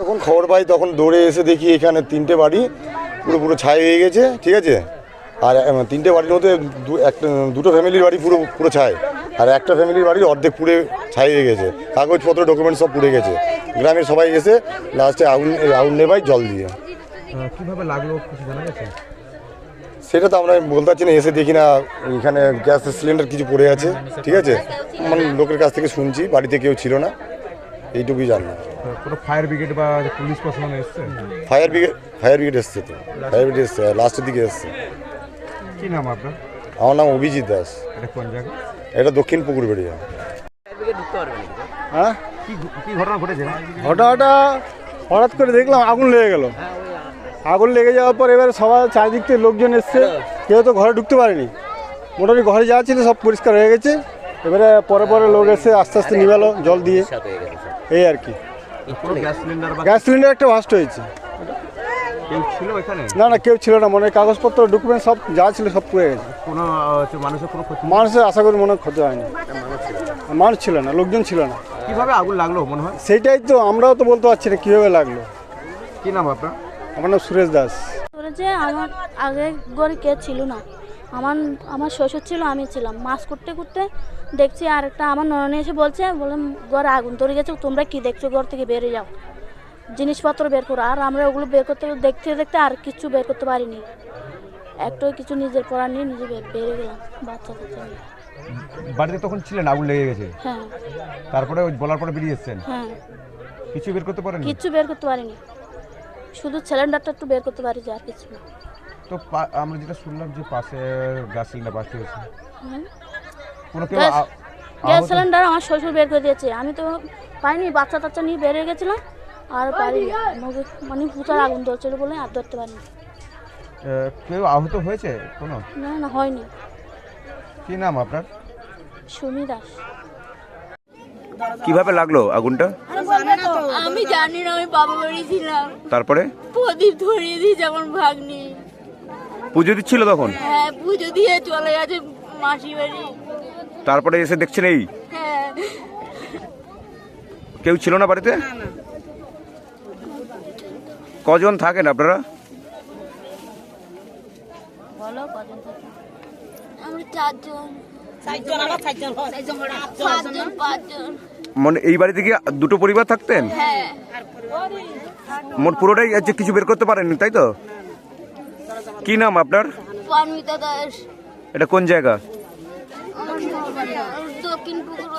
যখন খবর পাই তখন দৌড়ে এসে দেখি এখানে তিনটে বাড়ি পুরো পুরো ছাই হয়ে গেছে ঠিক আছে? আর তিনটে বাড়ির মধ্যে একটা দুটো ফ্যামিলির বাড়ি পুরো পুরো ছাই। আর একটা ফ্যামিলির বাড়ি অর্ধেক পুড়ে ছাই হয়ে গেছে। কাগজপত্র ডকুমেন্ট সব পুড়ে গেছে। গ্রামের সবাই এসে লাস্টে আগুন আগুন নেবাই জল দিয়ে। কীভাবে লাগল কিছু জানা গেছে? সেটা তো আমরা বলতে পারছি না এসে দেখি না এখানে গ্যাসের সিলিন্ডার কিছু পড়ে আছে ঠিক আছে? মানে লোকের কাছ থেকে শুনছি বাড়িতে কেউ ছিল না। এইটুকুই জানলাম। কোনো ফায়ার ব্রিগেড বা পুলিশ প্রশাসন এসছে? ফায়ার ব্রিগেড ফায়ার ব্রিগেড এসছে তো। ফায়ার ব্রিগেড এসছে লাস্টের দিকে এসছে। কি নাম আপনার? আমার নাম অভিজিৎ দাস। এটা কোন জায়গা? এটা দক্ষিণ পুকুর বেড়িয়া হ্যাঁ? কি কি ঘটনা ঘটেছে? ঘটনাটা হঠাৎ করে দেখলাম আগুন লেগে গেল। আগুন লেগে যাওয়ার পর এবার সবাই চারিদিক থেকে লোকজন এসছে। কেউ তো ঘরে ঢুকতে পারেনি। মোটামুটি ঘরে যা ছিল সব পরিষ্কার হয়ে গেছে। এবারে পরে পরে লোক এসে আস্তে আস্তে নিভালো জল দিয়ে। এই আর কি। গ্যাস সিলিন্ডার বা গ্যাস সিলিন্ডার একটা ভাস্ট হয়েছে। কেউ ছিল এখানে না না কেউ ছিল না মনে হয় কাগজপত্র ডকুমেন্ট সব যা ছিল সব পুড়ে গেছে। মানুষের আশা করি মনে ক্ষতি হয়নি। মানুষ ছিল না লোকজন ছিল না। কীভাবে আগুন লাগল মনে হয়? সেইটাই তো আমরাও তো বলতে পারছি না কীভাবে লাগল। কি নাম আপনার? আমার নাম সুরেশ দাস। আমার আগে ঘরে কে ছিল না। আমার আমার শ্বশুর ছিল আমি ছিলাম। মাছ করতে করতে দেখছি আর একটা আমার নননে এসে বলছে বলে ঘরে আগুন ধরে গেছে তোমরা কি দেখছ? ঘর থেকে বেরিয়ে যাও। জিনিসপত্র বের করো। আর আমরা ওগুলো বের করতে দেখতে দেখতে আর কিছু বের করতে পারিনি। একটু কিছু নিজের পড়া নিয়ে নিজে বের- বেরিয়ে গেলাম বাচ্চা কাচ্চা বাড়িতে তখন ছিলেন আগুন লেগে গেছে? হ্যাঁ। তারপরে ওই বলার পরে বেরিয়ে এসছেন? হ্যাঁ। কিছু বের করতে পারেন কিচ্ছু বের করতে পারিনি। শুধু সিলিন্ডারটা একটু বের করতে পারি আর কিছু না। তো পা- আমরা যেটা শুনলাম যে পাশে গ্যাস সিলিন্ডার বাস্ট হয়েছে কোনো কেউ গ্যাস- গ্যাস সিলিন্ডার আমার শ্বশুর বের করে দিয়েছে। আমি তো পাইনি বাচ্চা টাচ্চা নিয়ে বেরিয়ে গেছিলাম আর পারি মানে পুতার আগুন ধরছিল বলে আর ধরতে পারিনি। কেউ আহত হয়েছে কোনো? না না হয়নি। কি নাম আপনার? সুমি দাস। কীভাবে লাগল আগুনটা? আমি জানি না আমি বাবা বাড়ি ছিলাম। তারপরে? প্রদীপ ধরিয়ে দিয়েছে আমার ভাগ্নি। পুজো দিচ্ছিল তখন? হ্যাঁ পুজো দিয়ে চলে গেছে মাসি বাড়ি। তারপরে এসে দেখছেন এই? হ্যাঁ। কেউ ছিল না বাড়িতে? কজন থাকেন আপনারা? বলো কজন থাকে আমরা চারজন। চারজন পাঁচজন। মানে এই বাড়িতে কি দুটো পরিবার থাকতেন? হ্যাঁ। মোট পুরোটাই কিছু বের করতে পারেননি তাই তো? কি নাম আপনার? পারমিতা দাস। এটা কোন জায়গা? দক্ষিণ পুকুর